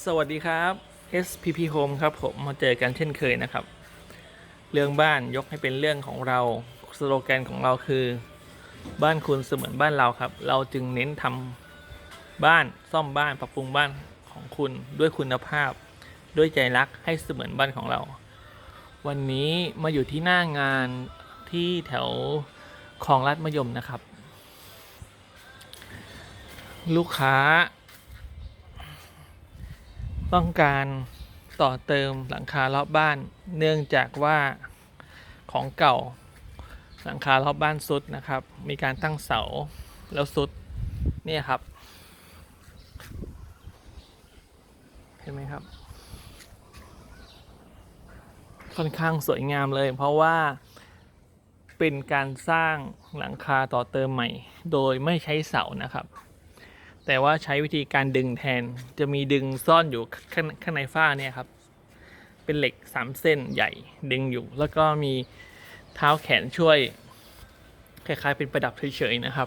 สวัสดีครับ SPP Home ครับผมมาเจอกันเช่นเคยนะครับ เรื่องบ้านยกให้เป็นเรื่องของเราสโลแกนของเราคือ บ้านคุณเสมือนบ้านเราครับ เราจึงเน้นทำบ้านซ่อมบ้านปรับปรุงบ้านของคุณด้วยคุณภาพ ด้วยใจรักให้เสมือนบ้านของเรา วันนี้มาอยู่ที่หน้างานที่แถวคลองลัดมะยมนะครับ ลูกค้า ต้องการต่อเติมหลังคารอบบ้าน เนื่องจากว่าของเก่าหลังคารอบบ้านสุดนะครับ มีการตั้งเสาแล้วสุดเนี่ยครับ เห็นไหมครับ ค่อนข้างสวยงามเลย เพราะว่าเป็นการสร้างหลังคาต่อเติมใหม่ โดยไม่ใช้เสานะครับ แต่ว่าใช้วิธีการดึงแทน จะมีดึงซ่อนอยู่ข้างข้างในฝ้าเนี่ยครับ เป็นเหล็กสามเส้นใหญ่ดึงอยู่ แล้วก็มีเท้าแขนช่วย คล้ายๆ เป็นประดับเฉยๆนะครับ